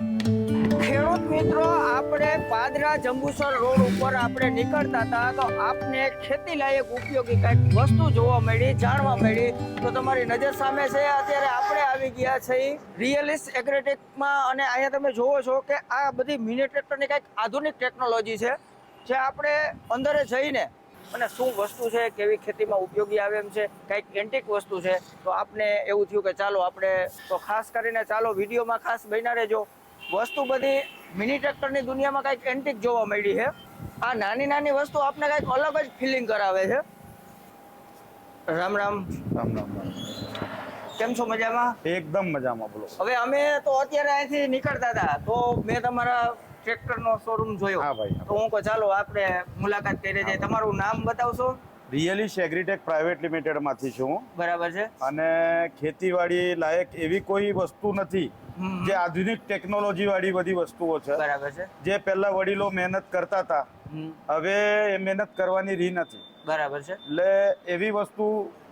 ખેડૂત મિત્રો, આપણે પાદરા જંબુસર રોડ ઉપર આપણે નીકળતા હતા, તો આપને ખેતી લાયક ઉપયોગી કંઈક વસ્તુ જોવા મળી, જાણવા મળી. તો તમારી નજર સામે છે, અત્યારે આપણે આવી ગયા છે રિયલિસ્ટ એગ્રેટેકમાં. અને અહીંયા તમે જોવો છો કે આ બધી મિની ટ્રેક્ટરની કંઈક આધુનિક ટેકનોલોજી છે, જે આપણે અંદરે જઈને અને શું વસ્તુ છે, કેવી ખેતીમાં ઉપયોગી આવે એમ છે, કંઈક એન્ટિક વસ્તુ છે. તો આપને એવું થયું કે ચાલો આપણે, તો ખાસ કરીને ચાલો વિડીયોમાં ખાસ બન્યા રહેજો. વસ્તુ બધી મિની ટ્રેક્ટરની દુનિયામાં કંઈક એન્ટિક જોવા મળી છે. આ નાની નાની વસ્તુ આપને કંઈક અલગ જ ફિલિંગ કરાવે છે. રામ રામ. રામ રામ. કેમ છો મજામાં? એકદમ મજામાં બોલો. હવે અમે તો અત્યારે અહીંથી નીકળતા હતા તો મેં તમારા ટ્રેક્ટરનો શોરૂમ જોયો. હા ભાઈ. તો હું કહું ચાલો આપણે મુલાકાત કરી જાય તમારું નામ બતાવશો? રિયલી એગ્રીટેક પ્રાઇવેટ લિમિટેડમાંથી છું હું. બરાબર છે. અને ખેતીવાડી લાયક એવી કોઈ વસ્તુ નથી જે આધુનિક ટેકનોલોજી વાળી બધી વસ્તુઓ છે. બરાબર છે. જે પહેલા વડીલો મહેનત કરતા હતા હવે એ મહેનત કરવાની રી નથી. બરાબર છે. એટલે એવી વસ્તુ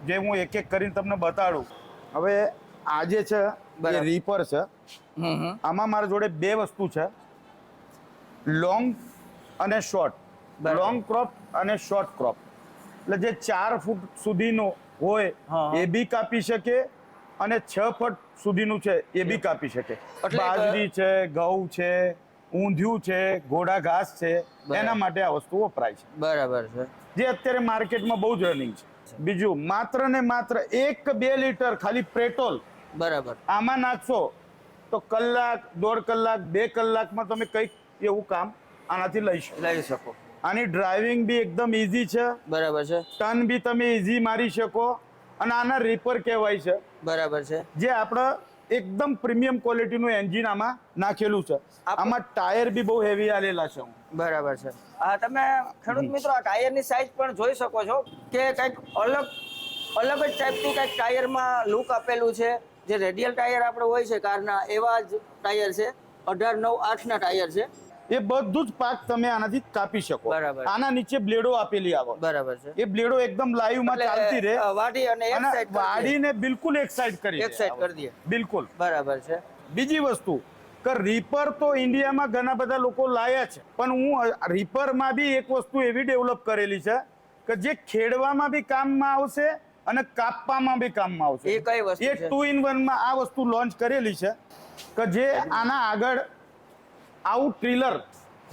જે હું એક એક કરીને તમને બતાડું. હવે આ જે છે એ રીપર છે. આમાં મારા જોડે બે વસ્તુ છે. લોંગ અને શોર્ટ લોંગ ક્રોપ અને શોર્ટ ક્રોપ એટલે જે ચાર ફૂટ સુધીનો હોય એ બી કાપી શકે અને છ ફૂટ સુધીનું છે એ બી કાપી શકે. એટલે બાજરી છે ઘઉં છે ઊંધિયું છે ઘોડા ઘાસ છે એના માટે આ વસ્તુ વપરાય છે. બરાબર છે. જે અત્યારે માર્કેટમાં બહુ જ રનિંગ છે. બીજું માત્ર ને માત્ર એક બે લીટર ખાલી પેટ્રોલ બરાબર. આમાં નાખશો તો કલાક દોઢ કલાક બે કલાકમાં તમે કંઈક એવું કામ આનાથી લઈ શકો. લઈ શકો. આની ડ્રાઇવિંગ બી એકદમ ઇઝી છે. બરાબર છે. ટર્ન બી તમે ઇઝી મારી શકો. અને આના રીપર કહેવાય છે. બરાબર છે. જે આપણે એકદમ પ્રીમિયમ ક્વોલિટીનું એન્જિન આમાં નાખેલું છે. આમાં ટાયર બી બહુ હેવી આલેલા છે. બરાબર છે. આ તમે ખેડૂત મિત્રો આ ટાયરની સાઇઝ પણ જોઈ શકો છો કે કંઈક અલગ અલગ જ ટાઈપથી કંઈક ટાયરમાં લુક આપેલું છે. જે રેડિયલ ટાયર આપણે હોય છે કારના એવા જ ટાયર છે. અઢાર નવ આઠના ટાયર છે. એ બધું જ પાક તમે આનાથી કાપી શકો. આના નીચે બ્લેડો આપેલી આવો. બરાબર છે. એ બ્લેડો એકદમ લાઈવમાં ચાલતી રહે. વાડી અને એક સાઈડ વાડીને બિલકુલ એક સાઈડ કરી એક સાઈડ કરી દે. બિલકુલ. બરાબર છે. બીજી વસ્તુ કે રીપર તો ઇન્ડિયામાં ઘણા બધા લોકો લાયા છે. પણ હું રીપરમાં બી એક વસ્તુ એવી ડેવલપ કરેલી છે કે જે ખેડવામાં બી કામમાં આવશે અને કાપવામાં બી કામમાં આવશે. એ કઈ વસ્તુ એ ટુ ઇન વનમાં આ વસ્તુ લોન્ચ કરેલી છે કે જે આના આગળ આવું ટ્રીલર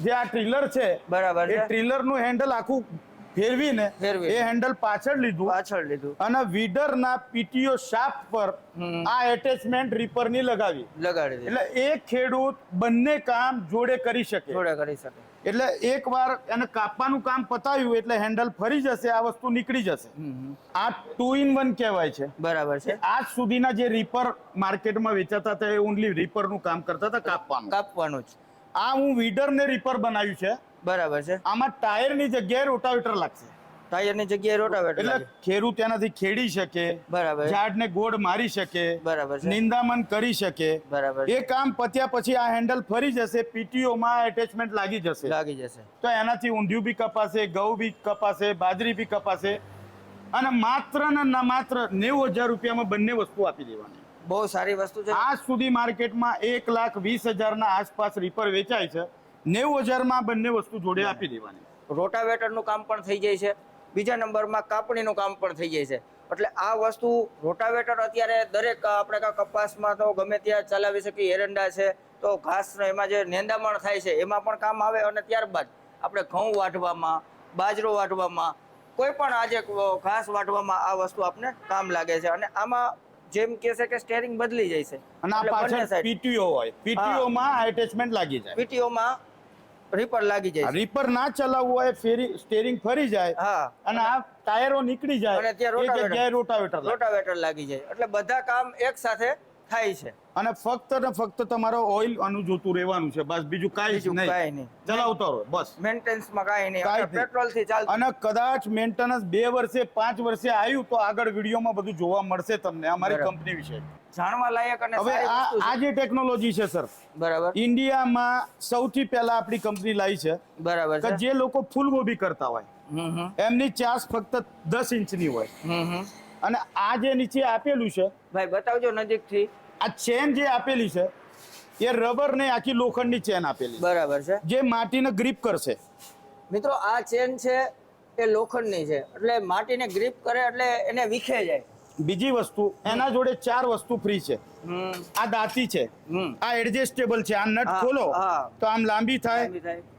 જે આ ટ્રીલર છે બરાબર એ ટ્રીલર ટ્રીલરનું હેન્ડલ આખું ફેરવીને. એ હેન્ડલ પાછળ લીધું. પાછળ લીધું. અને વીડરના પીટીઓ શાફ્ટ પર આ એટેચમેન્ટ રીપરની લગાવી. લગાડી એટલે એક ખેડૂત બંને કામ જોડે કરી શકે. જોડે કરી શકે. એટલે એક વાર એને કાપવાનું કામ પતાવ્યું એટલે હેન્ડલ ફરી જશે આ વસ્તુ નીકળી જશે. આ ટુ ઇન વન કહેવાય છે. બરાબર છે. આજ સુધીના જે રીપર માર્કેટમાં વેચાતા હતા એ ઓનલી રીપરનું કામ કરતા હતા કાપવાનું. કાપવાનું જ. આ હું વીડરને રીપર બનાવ્યું છે. બરાબર છે. આમાં ટાયરની જગ્યાએ રોટાવેટર લાગશે. ટાયરની જગ્યાએ રોટાવેટર એટલે. ખેડૂત એનાથી ખેડી શકે બરાબર. ઝાડને ગોળ મારી શકે બરાબર નિંદામન નિંદામણ કરી શકે. બરાબર એ કામ પત્યા પછી આ હેન્ડલ ફરી જશે પીટીઓ માં એટેચમેન્ટ લાગી જશે. લાગી જશે. તો એનાથી ઊંધિયું બી કપાશે ઘઉં બી કપાશે બાજરી બી કપાશે. અને માત્ર ને ના માત્ર નેવું હજાર રૂપિયામાં બંને વસ્તુ આપી દેવાની. બહુ સારી વસ્તુ છે. આજ સુધી માર્કેટમાં એક લાખ વીસ હજારના આસપાસ રીપર વેચાય છે. નેવું હજારમાં બંને વસ્તુ જોડે આપી દેવાની. રોટાવેટરનું કામ પણ થઈ જાય છે. બીજા નંબરમાં કાપણીનું કામ પણ થઈ જાય છે. એટલે આ વસ્તુ રોટાવેટર અત્યારે દરેક આપણે કપાસમાં તો ગમે ત્યાં ચલાવી શકીએ એરંડા છે તો ઘાસનો એમાં જે નેંદામણ થાય છે એમાં પણ કામ આવે અને ત્યારબાદ આપણે ઘઉં વાઢવામાં બાજરો વાઢવામાં કોઈ પણ આજે ઘાસ વાઢવામાં આ વસ્તુ આપણે કામ લાગે છે. અને આમાં જેમ કે છે કે સ્ટેરિંગ બદલી જાય છે. અને આ પાછળ પીટીઓ હોય. પીટીઓ માં એટેચમેન્ટ લાગી જાય. પીટીઓમાં રીપર લાગી જાય રીપર ના ચલાવવું હોય ફેરી સ્ટેરિંગ ફરી જાય હા. અને આ ટાયરો નીકળી જાય. અને ત્યાં રોટાવેટર. રોટાવેટર લાગી જાય. એટલે બધા કામ એક સાથે થાય છે. અને ફક્ત ને ફક્ત તમારો ઓઇલ અનુ જોતું રહેવાનું છે. બસ બીજું કાંઈ જ નહીં. ચલાવતો રહો બસ. મેન્ટેનન્સમાં કાંઈ નહીં. પેટ્રોલથી ચાલતું. અને કદાચ મેન્ટેનન્સ બે વર્ષે પાંચ વર્ષે આવ્યું તો આગળ વિડીયોમાં બધું જોવા મળશે તમને અમારી કંપની વિશે. જાણવા લાયક અને હવે આ જે ટેકનોલોજી છે સર બરાબર. ઇન્ડિયામાં સૌથી પહેલા આપણી કંપની લાવી છે બરાબર કે જે લોકો ફૂલ ગોબી કરતા હોય. એમની ચાસ ફક્ત દસ ઇંચની હોય. અને આ જે નીચે આપેલું છે ભાઈ બતાવજો નજીકથી. આ ચેન જે આપેલી છે એ રબર ને આખી લોખંડની ચેન આપેલી. બરાબર છે. જે માટીને ગ્રીપ કરશે. મિત્રો આ ચેન છે એ લોખંડની છે. એટલે માટીને ગ્રીપ કરે એટલે એને વિખે જાય બીજી વસ્તુ એના જોડે ચાર વસ્તુ ફ્રી છે. આ દાંતી છે. આ એડજસ્ટેબલ છે. આ નટ ખોલો તો આમ લાંબી થાય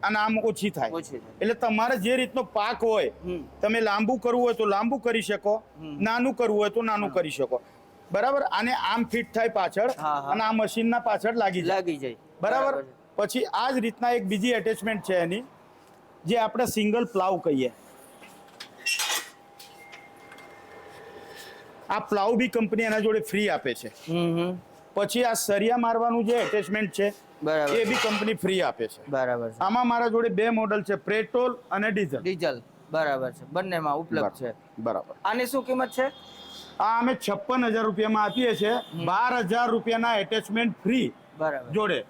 અને આમ ઓછી થાય. એટલે તમારે જે રીતનો પાક હોય તમે લાંબુ કરવું હોય તો લાંબુ કરી શકો નાનું કરવું હોય તો નાનું કરી શકો. બરાબર? આને આમ ફિટ થાય પાછળ. અને આ મશીનના પાછળ લાગી જાય. લાગી જાય. બરાબર? પછી આ જ રીતના એક બીજી એટેચમેન્ટ છે એની જે આપણે સિંગલ પ્લાવ કહીએ. આ પ્લાવ બી કંપની એના જોડે ફ્રી આપે છે. પછી આ સરિયા મારવાનું જે એટેચમેન્ટ છે બરાબર. એ બી કંપની ફ્રી આપે છે. બરાબર આમાં મારા જોડે બે મોડલ છે પેટ્રોલ અને ડીઝલ ડીઝલ બરાબર છે. બંનેમાં ઉપલબ્ધ છે. બરાબર. આની શું કિંમત છે? આ અમે છપ્પન હજાર રૂપિયામાં આપીએ છીએ. બાર હજાર રૂપિયાના એટેચમેન્ટ ફ્રી બરાબર. જોડે.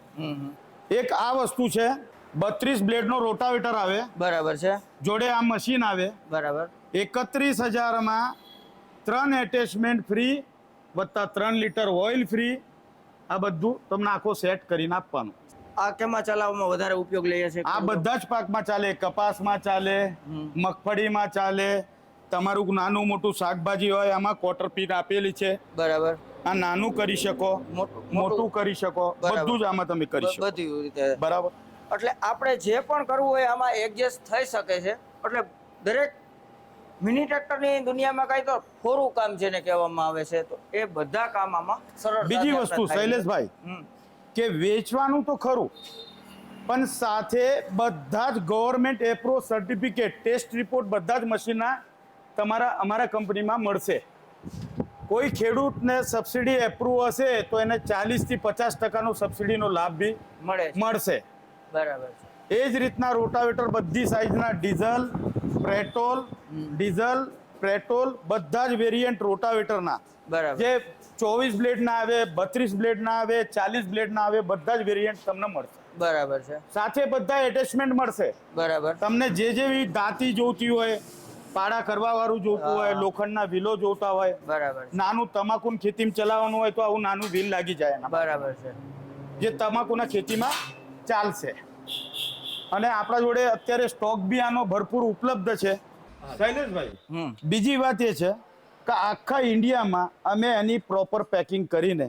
એક આ વસ્તુ છે બત્રીસ બ્લેડનો રોટાવેટર આવે. બરાબર છે. જોડે આ મશીન આવે. બરાબર. એકત્રીસ હજારમાં ત્રણ એટેચમેન્ટ ફ્રી વત્તા ત્રણ લીટર ઓઇલ ફ્રી આ બધું તમને આખો સેટ કરીને આપવાનું. આ કેમાં ચલાવવામાં વધારે ઉપયોગ લઈએ છે આ બધા જ પાકમાં ચાલે કપાસમાં ચાલે મગફળીમાં ચાલે તમારું નાનું મોટું શાકભાજી હોય આમાં કોટર પીટ આપેલી છે. બરાબર. આ નાનું કરી શકો મોટું મોટું. કરી શકો બધું જ આમાં તમે કરી શકો. બધી રીતે. બરાબર. એટલે આપણે જે પણ કરવું હોય આમાં એડજસ્ટ થઈ શકે છે એટલે દરેક મિની ટ્રેક્ટરની દુનિયામાં કઈ તો ખોરું કામ જેને કહેવામાં આવે છે તો એ બધા કામ આમાં સરળ બીજી વસ્તુ શૈલેષભાઈ કે વેચવાનું તો ખરું પણ સાથે બધા જ government approved certificate test report બધા જ મશીનના તમારા અમારા કંપનીમાં મળશે. કોઈ ખેડૂતને સબસિડી એપ્રુવ હશે તો એને ચાલીસથી પચાસ ટકાનો સબસિડીનો લાભ બી મળે મળશે. બરાબર એ જ રીતના રોટાવેટર બધી સાઇઝના ડીઝલ પેટ્રોલ ડીઝલ પેટ્રોલ બધા જ વેરિયન્ટ રોટાવેટરના. બરાબર. જે ચોવીસ બ્લેડના આવે બત્રીસ બ્લેડના આવે ચાલીસ બ્લેડના આવે બધા જ વેરિયન્ટ તમને મળશે. બરાબર છે. સાથે બધા એટેચમેન્ટ મળશે. બરાબર. તમને જે જેવી દાંતી જોતી હોય પાડા કરવા વાળું જોતું હોય લોખંડના વિલો જોતા હોય બરાબર નાનું તમાકુ ખેતીમાં ચલાવવાનું હોય તો આવું નાનું વિલ લાગી જાય બરાબર છે. જે તમાકુના ખેતીમાં ચાલશે. અને આપણા જોડે અત્યારે સ્ટોક બી આનો ભરપૂર ઉપલબ્ધ છે. શૈલેષભાઈ બીજી વાત એ છે કે આખા ઇન્ડિયામાં અમે એની પ્રોપર પેકિંગ કરીને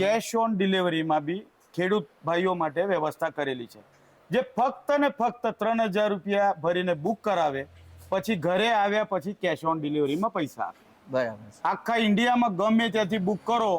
કેશ ઓન ડિલિવરીમાં બી ખેડૂત ભાઈઓ માટે વ્યવસ્થા કરેલી છે. જે ફક્ત ને ફક્ત ત્રણ હજાર રૂપિયા ભરીને બુક કરાવે પછી ઘરે આવ્યા પછી કેશ ઓન ડિલિવરીમાં પૈસા આપે. બરાબર. આખા ઇન્ડિયામાં ગમે ત્યાંથી બુક કરો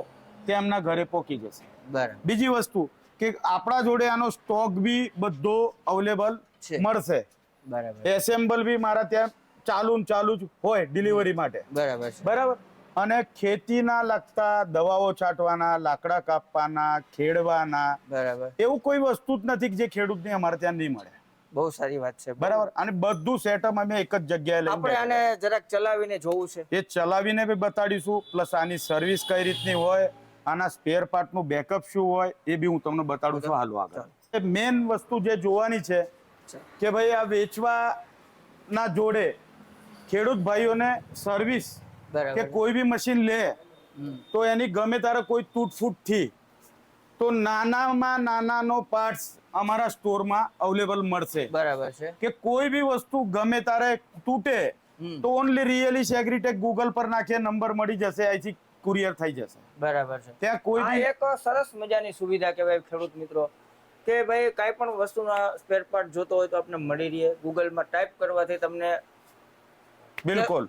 તે એમના ઘરે પહોંચી જશે. બરાબર. બીજી વસ્તુ કે આપણા જોડે આનો સ્ટોક બી બધો અવેલેબલ મળશે. બરાબર. એસેમ્બલ બી મારા ત્યાં ચાલુ ને ચાલુ જ હોય ડિલિવરી માટે. બરાબર બરાબર? અને ખેતીના લગતા દવાઓ છાંટવાના લાકડા કાપવાના ખેડવાના બરાબર. એવું કોઈ વસ્તુ જ નથી કે જે ખેડૂતને અમારે ત્યાં નહીં મળે. બહુ સારી વાત છે. બરાબર? અને બધું સેટઅપ અમે એક જ જગ્યાએ લઈ આપણે આને જરાક ચલાવીને જોવું છે. એ ચલાવીને બી બતાડીશું પ્લસ આની સર્વિસ કઈ રીતની હોય આના સ્પેર પાર્ટનું બેકઅપ શું હોય એ બી હું તમને બતાડું છું હાલો આગળ. મેન વસ્તુ જે જોવાની છે કે ભાઈ આ વેચવાના જોડે ખેડૂત ભાઈઓને સર્વિસ કે કોઈ બી મશીન લે તો એની ગમે તારે કોઈ તૂટફૂટથી. તો નાનામાં નાનાનો પાર્ટસ અમારા સ્ટોરમાં અવેલેબલ મળશે. બરાબર છે. કે કોઈ બી વસ્તુ ગમે તારે તૂટે તો ઓનલી રિયલી સેગ્રીટેક ગૂગલ પર નાખે નંબર મળી જશે અહીંથી કુરિયર થઈ જશે. બરાબર છે. ત્યાં કોઈ એક સરસ મજાની સુવિધા કહેવાય ખેડૂત મિત્રો કે ભાઈ કાંઈ પણ વસ્તુના સ્પેર પાર્ટ જોતો હોય તો આપણે મળી રહે. ગૂગલમાં ટાઈપ કરવાથી તમને બિલકુલ.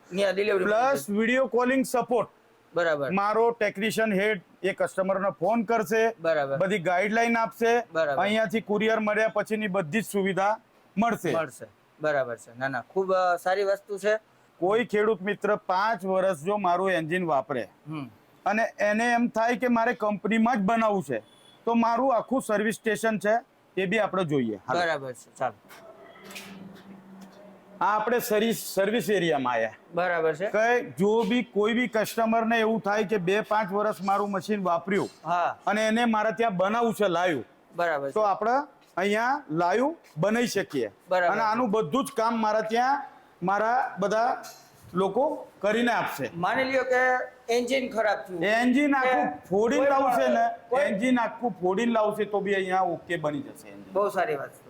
પ્લસ વીડિયો કોલિંગ સપોર્ટ બરાબર. મારો ટેકનિશિયન હેડ એ કસ્ટમરને ફોન કરશે બરાબર. બધી ગાઈડલાઈન આપશે અહીંયાથી કુરિયર મળ્યા પછીની બધી જ સુવિધા મળશે. મળશે. બરાબર છે. ના ના ખૂબ સારી વસ્તુ છે. કોઈ ખેડૂત મિત્ર પાંચ વર્ષ જો મારું એન્જિન વાપરે અને એને એમ થાય કે મારે કંપનીમાં જ બનાવવું છે તો મારું આખું સર્વિસ સ્ટેશન છે એ બી આપણે જોઈએ. બરાબર છે. ચાલો. આ આપણે સર્વિસ સર્વિસ એરિયામાં આવ્યા બરાબર છે. કે જો બી કોઈ બી કસ્ટમર ને એવું થાય કે બે પાંચ વર્ષ મારું મશીન વાપર્યું હા. અને એને મારે ત્યાં બનાવવું છે લાઈવ બરાબર તો આપણે અહીંયા લાઈવ બનાવી શકીએ. અને આનું બધું જ કામ મારા ત્યાં મારા બધા લોકો કરીને આપશે. માની લ્યો કે એન્જિન ખરાબ થયું. એન્જિન આખું ફોડીને લાવશે ને એન્જિન આખું ફોડીને લાવશે તો બી અહીંયા ઓકે બની જશે બહુ સારી વાત છે.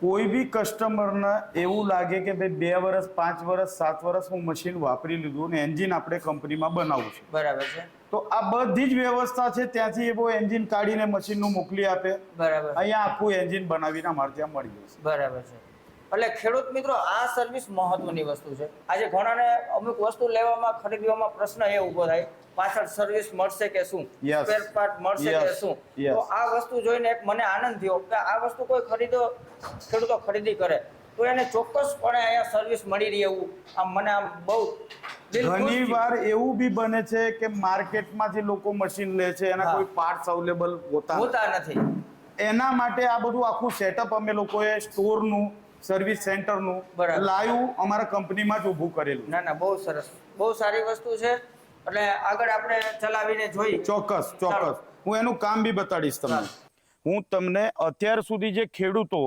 કોઈ બી કસ્ટમરને એવું લાગે કે ભાઈ બે વર્ષ પાંચ વર્ષ સાત વર્ષ હું મશીન વાપરી લીધું ને એન્જિન આપણે કંપનીમાં બનાવું છે. બરાબર છે. તો આ બધી જ વ્યવસ્થા છે ત્યાંથી એવો એન્જિન કાઢીને મશીનનું મોકલી આપે. બરાબર. અહીંયા આખું એન્જિન બનાવીને અમારે ત્યાં મળી જશે. બરાબર છે. એટલે ખેડૂત મિત્રો આ સર્વિસ મહત્વની વસ્તુ છે. આજે ઘણાને અમુક વસ્તુ લેવામાં ખરીદવામાં પ્રશ્ન એ ઊભો થાય પાછળ સર્વિસ મળશે કે શું? સ્પેર પાર્ટ મળશે કે શું? તો આ વસ્તુ જોઈને એક મને આનંદ થયો કે આ વસ્તુ કોઈ ખરીદો ખેડૂતો ખરીદી કરે. તો એને ચોક્કસપણે અહીંયા સર્વિસ મળી રહી એવું આમ મને આમ બહુ ઘણી વાર એવું બી બને છે કે માર્કેટમાંથી લોકો મશીન લે છે એના કોઈ પાર્ટ્સ અવેલેબલ હોતા હોતા નથી. એના માટે આ બધું આખું સેટઅપ અમે લોકોએ સ્ટોરનું સર્વિસ સેન્ટરનું. લાઈવ અમારા કંપનીમાં જ ઊભું કરેલું ના ના બહુ સરસ. બહુ સારી વસ્તુ છે. એટલે આગળ આપણે ચલાવીને જોઈ. ચોક્કસ ચોક્કસ. હું એનું કામ બી બતાડીશ તમને. હું તમને અત્યાર સુધી જે ખેડૂતો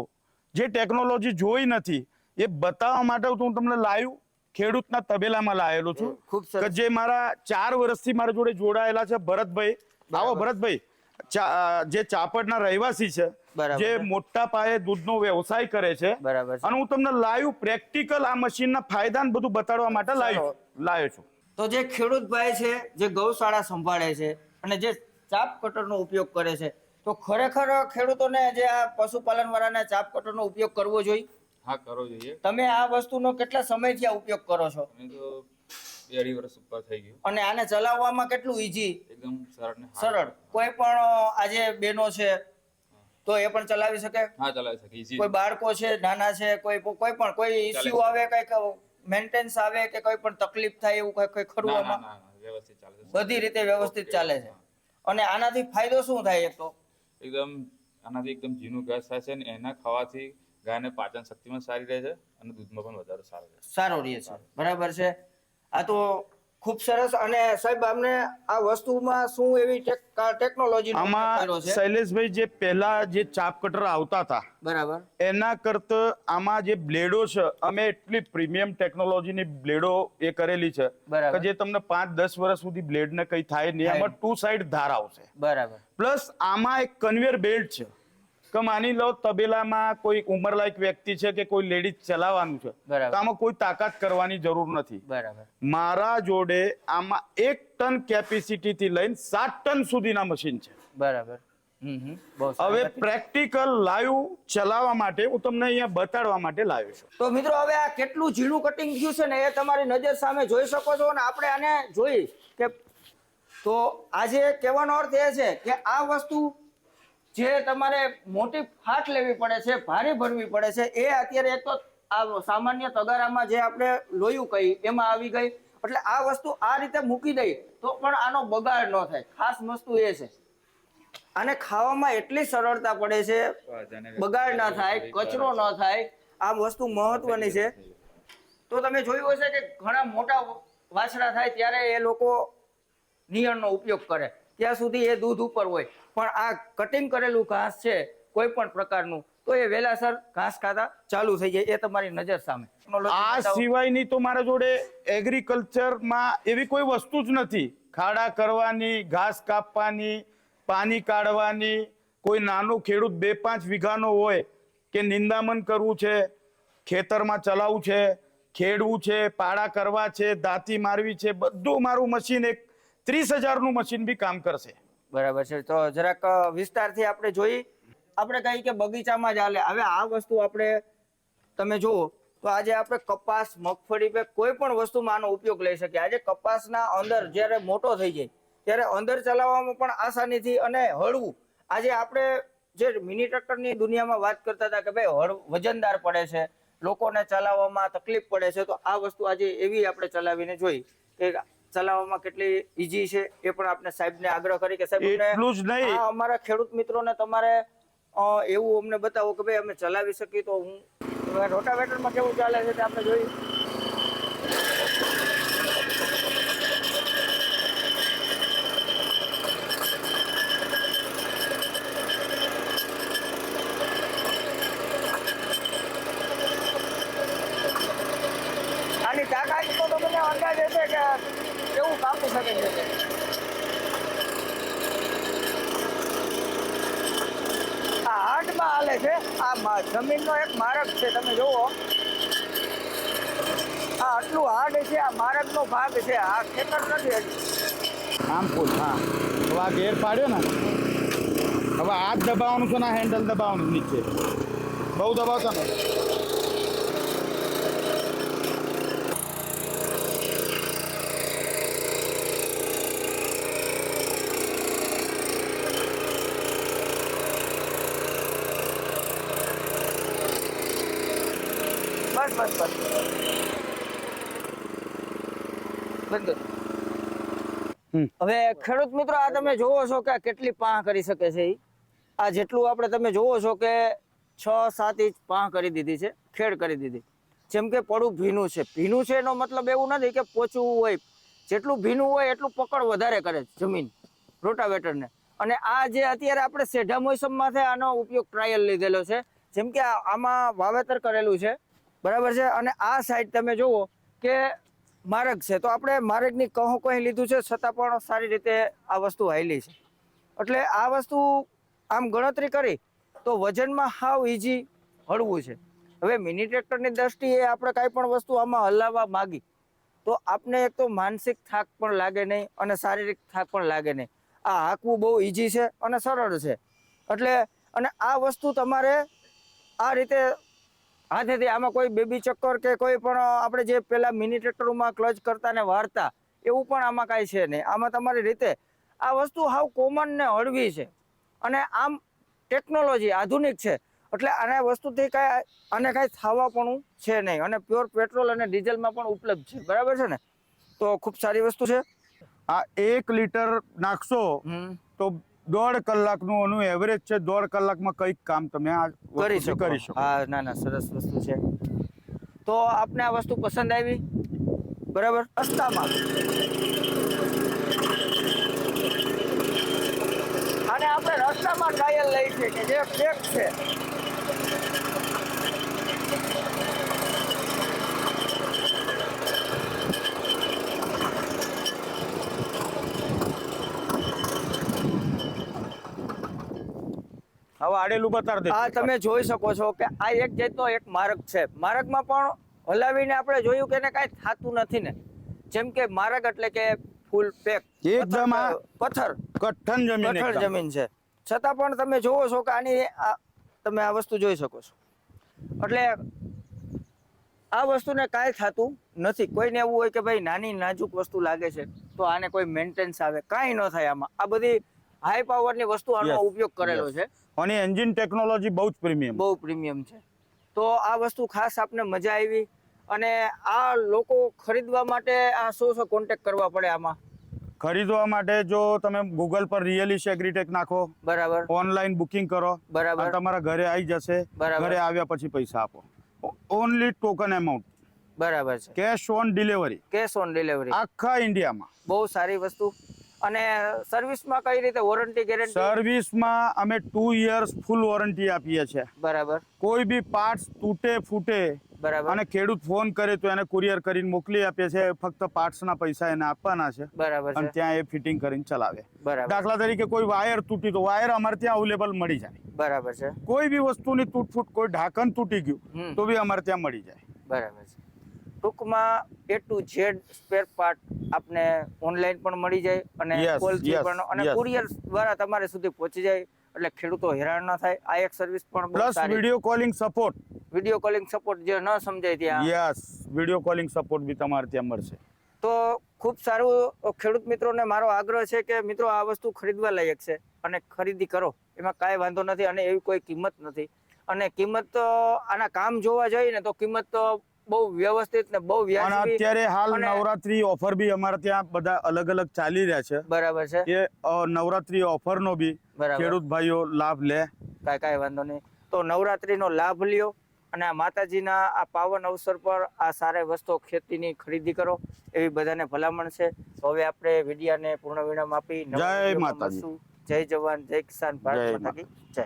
જે ટેકનોલોજી જોઈ નથી એ બતાવવા માટે હું તમને લાઈવ ખેડૂતના તબેલામાં લાયેલો છું. ખૂબ. કે જે મારા ચાર વર્ષથી મારા જોડે જોડાયેલા છે ભરતભાઈ. આવો ભરતભાઈ જે ચાપડના રહેવાસી છે. જે મોટા પાયે દૂધનો વ્યવસાય કરે છે. બરાબર અને હું તમને લાઈવ પ્રેક્ટિકલ આ મશીનના ફાયદા ને બધું બતાડવા માટે ચાલો. લાવ્યો છું. તો જે ખેડૂત ભાઈ છે જે ગૌશાળા સંભાળે છે અને જે ચાપ કટરનો ઉપયોગ કરે છે તો ખરેખર ખેડૂતોને જે આ પશુપાલન વાળાને ચાપ કટરનો ઉપયોગ કરવો જોઈએ? હા કરવો જોઈએ. તમે આ વસ્તુનો કેટલા સમયથી આ ઉપયોગ કરો છો? અઢી વર્ષ ઉપર થઈ ગયું. અને આને ચલાવવામાં કેટલું ઈઝી એકદમ સરળ સરળ. કોઈ પણ આજે બેનો છે તો એ પણ ચલાવી શકે? હા ચલાવી શકે ઈઝી કોઈ બાળકો છે નાના છે કોઈ કોઈ પણ કોઈ ઇશ્યુ આવે કંઈક મેન્ટેનન્સ આવે કે કોઈ પણ તકલીફ થાય એવું કઈ કઈ ખરું આમાં? વ્યવસ્થિત ચાલે છે. બધી રીતે વ્યવસ્થિત ચાલે છે. અને આનાથી ફાયદો શું થાય એક તો? એકદમ આનાથી એકદમ ઝીણું ઘાસ થાય છે ને એના ખાવાથી ગાયને પાચન શક્તિમાં સારી રહે છે અને દૂધમાં પણ વધારે સારો રહે છે. સારો રહે છે. બરાબર છે. આ તો ખૂબ સરસ અને સાહેબ અમને આ વસ્તુમાં શું એવી ટેકનોલોજી આમાં શૈલેષભાઈ જે પહેલા જે ચાપ કટર આવતા હતા બરાબર. એના કરતા આમાં જે બ્લેડો છે અમે એટલી પ્રીમિયમ ટેકનોલોજીની બ્લેડો એ કરેલી છે કે જે તમને પાંચ દસ વર્ષ સુધી બ્લેડને કંઈ થાય નહીં. આમાં ટુ સાઈડ ધાર આવશે. બરાબર. પ્લસ આમાં એક કન્વેયર બેલ્ટ છે. કે માની લો તબેલામાં કોઈ ઉંમરલાયક વ્યક્તિ છે કે કોઈ લેડીઝ ચલાવવાનું છે. તો આમાં કોઈ તાકાત કરવાની જરૂર નથી. બરાબર. મારા જોડે આમાં એક ટન કેપેસિટી થી લઈને સાત ટન સુધીના મશીન છે. બરાબર. હવે પ્રેક્ટિકલ લાઈવ ચલાવવા માટે હું તમને અહીંયા બતાડવા માટે લાવ્યો છું. તો મિત્રો હવે આ કેટલું ઝીણું કટિંગ થયું છે ને એ તમારી નજર સામે જોઈ શકો છો અને આપણે આને જોઈ કે તો આજે કહેવાનો અર્થ એ છે કે આ વસ્તુ જે તમારે મોટી ફાટ લેવી પડે છે, ભારે ભરવી પડે છે, એ અત્યારે એક તો આ સામાન્ય તગારામાં જે આપણે લોયું કહી એમાં આવી ગઈ. એટલે આ વસ્તુ આ રીતે મૂકી દઈ તો પણ આનો બગાડ ન થાય. ખાસ વસ્તુ એ છે. આને ખાવામાં એટલી સરળતા પડે છે, બગાડ ના થાય, કચરો ન થાય. આ વસ્તુ મહત્વની છે. તો તમે જોયું હશે કે ઘણા મોટા વાછરા થાય ત્યારે એ લોકો નિયણનો ઉપયોગ કરે. ત્યાં સુધી એ દૂધ ઉપર હોય. પણ આ કટિંગ કરેલું ઘાસ છે કોઈ પણ પ્રકારનું તો એ વેલાસર ઘાસ ખાતા ચાલુ થઈ જાય એ તમારી નજર સામે. આ સિવાયની તો મારા જોડે એગ્રીકલ્ચરમાં એવી કોઈ વસ્તુ જ નથી. ખાડા કરવાની ઘાસ કાપવાની પાણી કાઢવાની કોઈ નાનો ખેડૂત બે પાંચ વીઘાનો હોય કે નિંદામણ કરવું છે ખેતરમાં ચલાવવું છે ખેડવું છે પાડા કરવા છે દાંતી મારવી છે બધું મારું મશીન એક ત્રીસ હજારનું મશીન બી કામ કરશે. બરાબર છે. તો જરાક વિસ્તારથી આપણે જોઈ, આપણે કહી કે બગીચામાં જ હાલે. હવે આ વસ્તુ આપણે, તમે જુઓ, તો આજે આપણે કપાસ, મગફળી કે કોઈ પણ વસ્તુમાં આનો ઉપયોગ લઈ શકીએ. આજે કપાસના અંદર જ્યારે મોટો થઈ જાય, ત્યારે અંદર ચલાવવામાં પણ આસાનીથી અને હળવું. આજે આપણે જે મિની ટ્રેક્ટરની દુનિયામાં વાત કરતા હતા કે ભાઈ, હળ, વજનદાર પડે છે, લોકોને ચલાવવામાં તકલીફ પડે છે, તો આ વસ્તુ આજે એવી આપણે ચલાવીને જોઈ કે ચલાવવામાં કેટલી ઈઝી છે એ પણ આપણે સાહેબને આગ્રહ કરી કે સાહેબ એટલું જ નહીં. અમારા ખેડૂત મિત્રોને તમારે એવું અમને બતાવો કે ભાઈ અમે ચલાવી શકીએ તો હું રોટાવેટરમાં કેવું ચાલે છે તે આપણે જોઈએ આની તાકાત તો તમને કરી શકે છે તે. આ હાટમાં હાલે છે આ મા- જમીનનો એક માર્ગ છે તમે જુઓ આ આટલું છે, આ માર્ગનો ભાગ છે, આ ખેતર નથી હજી. આમ ફૂલ, હા. તો આ ગેર પાડ્યો ને, હવે હાથ દબાવવાનું છે ને હેન્ડલ દબાવવાનું નીચે. બહુ દબાવતા ને બસ બસ બસ બંધ. હવે ખેડૂત મિત્રો આ તમે જોવો છો કે કેટલી પાહ કરી શકે છે આ જેટલું આપણે તમે જોવો છો કે છ સાત ઇંચ પાહ કરી દીધી છે ખેડ કરી દીધી. જેમ કે પડું ભીનું છે. ભીનું છે એનો મતલબ એવું નથી કે પોચું હોય. જેટલું ભીનું હોય એટલું પકડ વધારે કરે જમીન રોટાવેટરને. અને આ જે અત્યારે આપણે સેઢા મોસમમાં છે આનો ઉપયોગ ટ્રાયલ લીધેલો છે. જેમ કે આમાં વાવેતર કરેલું છે. બરાબર છે? અને આ સાઈડ તમે જુઓ કે માર્ગ છે. તો આપણે માર્ગની કહું કહી લીધું છે, છતાં પણ સારી રીતે આ વસ્તુ હાયલી છે. એટલે આ વસ્તુ આમ ગણતરી કરી, તો વજનમાં હાવ ઇઝી હળવું છે. હવે મિની ટ્રેક્ટરની દ્રષ્ટિએ આપણે કાંઈ પણ વસ્તુ આમાં હલાવવા માગી, તો આપને એક તો માનસિક થાક પણ લાગે નહીં અને શારીરિક થાક પણ લાગે નહીં. આ હાંકવું બહુ ઇઝી છે અને સરળ છે. એટલે અને આ વસ્તુ તમારે આ રીતે હાથેથી આમાં કોઈ બેબી ચક્કર કે કોઈ પણ આપણે જે પેલા મિની ટ્રેક્ટરોમાં ક્લચ કરતા ને વારતા એવું પણ આમાં કાંઈ છે નહીં. આમાં તમારી રીતે આ વસ્તુ હાવ કોમન ને હળવી છે. અને આમ ટેકનોલોજી આધુનિક છે. એટલે આને વસ્તુથી કાંઈ આને કાંઈ થવાપણું છે નહીં. અને પ્યોર પેટ્રોલ અને ડીઝલમાં પણ ઉપલબ્ધ છે. બરાબર છે ને? તો ખૂબ સારી વસ્તુ છે. આ એક લીટર નાખશો તો દોઢ કલાકનું એનું એવરેજ છે દોઢ કલાકમાં કંઈક કામ તમે આ કરી શકો. કરી શકો. હા ના ના સરસ વસ્તુ છે. તો આપને આ વસ્તુ પસંદ આવી? બરાબર? રસ્તામાં. અને આપણે રસ્તામાં ટાયર લઈ છે કે જે ફેક છે. હવે આડેલું બતાવી દે. આ તમે જોઈ શકો છો કે આ એક જાતનો એક માર્ગ છે. માર્ગમાં પણ હલાવીને આપણે જોયું કે એને કાંઈ થતું નથી ને. જેમ કે માર્ગ એટલે કે ફૂલ પેક એકદમ પથ્થર કઠણ જમીન કઠણ જમીન છે. છતાં પણ તમે જોવો છો કે આની આ તમે આ વસ્તુ જોઈ શકો છો. એટલે આ વસ્તુને કાંઈ થતું નથી. કોઈને એવું હોય કે ભાઈ નાની નાજુક વસ્તુ લાગે છે તો આને કોઈ મેન્ટેનન્સ આવે. કાંઈ ન થાય આમાં. આ બધી હાઈ પાવરની વસ્તુ આનો ઉપયોગ કરેલો છે. અને એન્જિન ટેકનોલોજી બહુ જ પ્રીમિયમ બહુ પ્રીમિયમ છે. તો આ વસ્તુ ખાસ આપને મજા આવી અને આ લોકો ખરીદવા માટે આ શું શું કોન્ટેક્ટ કરવા પડે આમાં? ખરીદવા માટે જો તમે ગૂગલ પર રિયલી એગ્રીટેક નાખો. બરાબર. ઓનલાઈન બુકિંગ કરો. બરાબર. તમારા ઘરે આવી જશે. ઘરે આવ્યા પછી પૈસા આપો. ઓનલી ટોકન એમાઉન્ટ બરાબર છે. Cash on delivery cash on delivery આખા ઇન્ડિયામાં બહુ સારી વસ્તુ. અને સર્વિસમાં કઈ રીતે વોરંટી ગેરંટી સર્વિસમાં અમે ટુ યર્સ ફૂલ વોરંટી આપીએ છીએ. બરાબર. કોઈ બી પાર્ટ્સ તૂટે ફૂટે બરાબર. અને ખેડૂત ફોન કરે તો એને કુરિયર કરીને મોકલી આપીએ છીએ ફક્ત પાર્ટ્સના પૈસા એને આપવાના છે. બરાબર અને ત્યાં એ ફિટિંગ કરીને ચલાવે. બરાબર. દાખલા તરીકે કોઈ વાયર તૂટી તો વાયર અમારે ત્યાં અવેલેબલ મળી જાય. બરાબર છે. કોઈ બી વસ્તુની તૂટફૂટ કોઈ ઢાંકણ તૂટી ગયું તો બી અમારે ત્યાં મળી જાય. બરાબર છે. ટૂંકમાં A to Z spare part આપને ઓનલાઈન પણ મળી જાય અને કોલથી પણ અને કુરિયર દ્વારા તમારે સુધી પહોંચી જાય એટલે ખેડૂતો હેરાન ન થાય. આ એક સર્વિસ પણ plus video calling support video calling support જે ન સમજાય ત્યાં. યસ વીડિયો કોલિંગ સપોર્ટ બી તમારે ત્યાં મળશે. તો ખૂબ સારું ખેડૂત મિત્રોને મારો આગ્રહ છે કે મિત્રો આ વસ્તુ ખરીદવા લાયક છે અને ખરીદી કરો. એમાં કાંઈ વાંધો નથી અને એવી કોઈ કિંમત નથી. અને કિંમત આના કામ જોવા જઈએ ને તો કિંમત તો બહુ વ્યવસ્થિત ને બહુ અને અત્યારે હાલ નવરાત્રી ઓફર બી અમારે ત્યાં બધા અલગ અલગ ચાલી રહ્યા છે. બરાબર છે. એ નવરાત્રી ઓફર નો બી ખેડૂત ભાઈઓ લાભ લે. કાંઈ કાંઈ વાંધો નહીં. તો નવરાત્રીનો લાભ લ્યો અને આ માતાજીના આ પાવન અવસર પર આ સારી વસ્તુ ખેતીની ખરીદી કરો એવી બધાને ભલામણ છે. હવે આપણે વિડિયાને પૂર્ણ વિરામ આપી જય માતાજી. જય જવાન જય કિસાન ભારત માતા. જય.